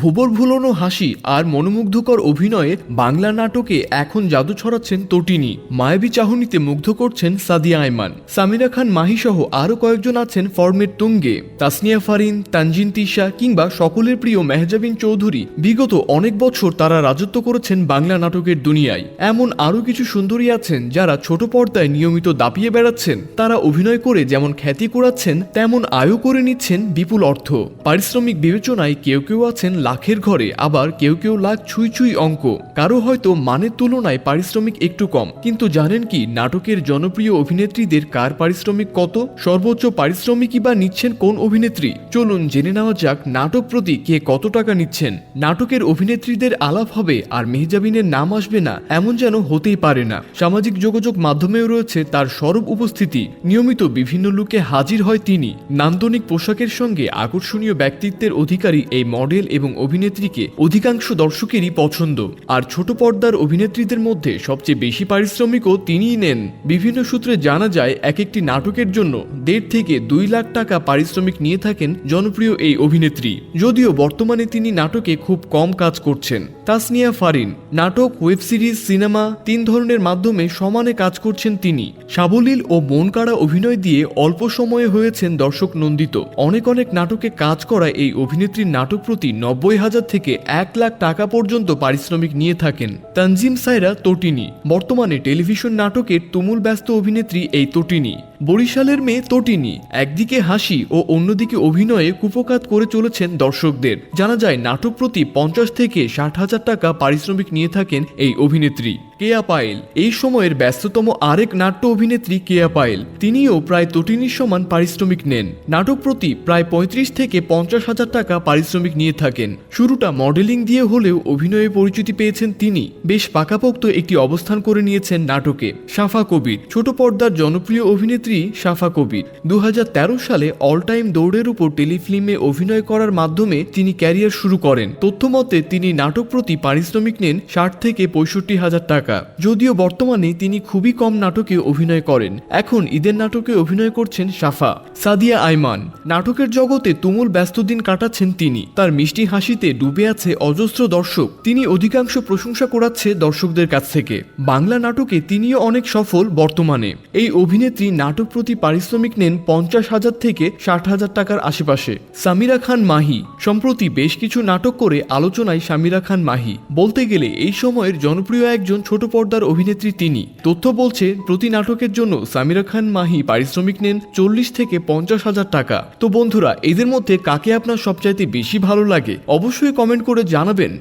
ভুবর ভুলনো হাসি আর মনোমুগ্ধকর অভিনয়ে বাংলা নাটকে এখন জাদু ছড়াচ্ছেন তটিনী। মায়াবী চাহনিতে মুগ্ধ করছেন সাদিয়া আয়মান সামিরা খান মাহি সহ আরও কয়েকজন আছেন ফর্মের তুঙ্গে। তাসনিয়া ফারিন, তানজিন তিশা কিংবা সকলের প্রিয় মেহজাবিন চৌধুরী। বিগত অনেক বছর তারা রাজত্ব করেছেন বাংলা নাটকের দুনিয়ায়। এমন আরও কিছু সুন্দরী আছেন যারা ছোট পর্দায় নিয়মিত দাপিয়ে বেড়াচ্ছেন। তারা অভিনয় করে যেমন খ্যাতি কুড়াচ্ছেন, তেমন আয়ও করে নিচ্ছেন বিপুল অর্থ। পারিশ্রমিক বিবেচনায় কেউ কেউ আছেন লাখের ঘরে আবার কেউ কেউ লাখ ছুঁই ছুঁই অঙ্ক। কারও হয়তো মানের তুলনায় পারিশ্রমিক একটু কম। কিন্তু জানেন কি, নাটকের জনপ্রিয় অভিনেত্রীদের কার পারিশ্রমিক কত? সর্বোচ্চ পারিশ্রমিকই বা নিচ্ছেন কোন অভিনেত্রী? চলুন জেনে নেওয়া যাক নাটক প্রতি কে কত টাকা নিচ্ছেন। নাটকের অভিনেত্রীদের আলাপ হবে আর মেহজাবিনের নাম আসবে না, এমন যেন হতেই পারে না। সামাজিক যোগাযোগ মাধ্যমেও রয়েছে তার সরব উপস্থিতি। নিয়মিত বিভিন্ন লুকে হাজির হয় তিনি। নান্দনিক পোশাকের সঙ্গে আকর্ষণীয় ব্যক্তিত্বের অধিকারী এই মডেল এবং অভিনেত্রীকে অধিকাংশ দর্শকেরই পছন্দ। আর ছোট পর্দার অভিনেত্রীদের মধ্যে সবচেয়ে বেশি পারিশ্রমিকও তিনিই নেন। বিভিন্ন সূত্রে জানা যায় এক একটি নাটকের জন্য দেড় থেকে দুই লাখ টাকা পারিশ্রমিক নিয়ে থাকেন জনপ্রিয় এই অভিনেত্রী। যদিও বর্তমানে তিনি নাটকে খুব কম কাজ করছেন। তাসনিয়া ফারিন। নাটক, ওয়েব সিরিজ, সিনেমা, তিন ধরনের মাধ্যমে সমানে কাজ করছেন তিনি। সাবলীল ও মন কাড়া অভিনয় দিয়ে অল্প সময়ে হয়েছেন দর্শক নন্দিত। অনেক অনেক নাটকে কাজ করা এই অভিনেত্রীর নাটক প্রতি নব্বই হাজার থেকে এক লাখ টাকা পর্যন্ত পারিশ্রমিক নিয়ে থাকেন। তানজিম সাইরা, তটিনী। বর্তমানে টেলিভিশন নাটকের তুমুল ব্যস্ত অভিনেত্রী এই তটিনী। বরিশালের মেয়ে তটিনি একদিকে হাসি ও অন্যদিকে অভিনয়ে কুপকাত করে চলেছেন দর্শকদের। জানা যায়, নাটক প্রতি পঞ্চাশ থেকে ষাট হাজার টাকা পারিশ্রমিক নিয়ে থাকেন এই অভিনেত্রী। কেয়া পায়েল। এই সময়ের ব্যস্ততম আরেক নাট্য অভিনেত্রী কেয়া পায়েল। তিনিও প্রায় তটিনীর সমান পারিশ্রমিক নেন। নাটক প্রতি প্রায় পঁয়ত্রিশ থেকে পঞ্চাশ হাজার টাকা পারিশ্রমিক নিয়ে থাকেন। শুরুটা মডেলিং দিয়ে হলেও অভিনয়ে পরিচিতি পেয়েছেন তিনি। বেশ পাকাপোক্ত একটি অবস্থান করে নিয়েছেন নাটকে। সাফা কবির। ছোট পর্দার জনপ্রিয় অভিনেত্রী সাফা কবির। দু হাজার তেরো সালে অল টাইম দৌড়ের উপর টেলিফিল্মে অভিনয় করার মাধ্যমে তিনি ক্যারিয়ার শুরু করেন। তথ্যমতে, তিনি নাটক প্রতি পারিশ্রমিক নেন ষাট থেকে পঁয়ষট্টি হাজার টাকা। যদিও বর্তমানে তিনি খুবই কম নাটকে অভিনয় করেন। এখন ঈদের নাটকে অভিনয় করছেন সাফা সাদিয়া আইমান। নাটকের জগতে তুমুল ব্যস্ত দিন কাটাচ্ছেন তিনি। তার মিষ্টি হাসিতে ডুবে আছে অজস্র দর্শক। তিনি অধিকাংশ প্রশংসা করাচ্ছে দর্শকদের কাছ থেকে। বাংলা নাটকে তিনিও অনেক সফল বর্তমানে। এই অভিনেত্রী নাটক প্রতি পারিশ্রমিক নেন পঞ্চাশ হাজার থেকে ষাট হাজার টাকার আশেপাশে। সামিরা খান মাহি। সম্প্রতি বেশ কিছু নাটক করে আলোচনায় সামিরা খান মাহি। বলতে গেলে এই সময়ের জনপ্রিয় একজন ছোট পর্দার অভিনেত্রী তিনি। তথ্য বলছে, প্রতি নাটকের জন্য সামিরা খান মাহি পারিশ্রমিক নেন চল্লিশ থেকে পঞ্চাশ হাজার টাকা। তো বন্ধুরা, এদের মধ্যে কাকে আপনার সবচাইতে বেশি ভালো লাগে? অবশ্যই কমেন্ট করে জানাবেন।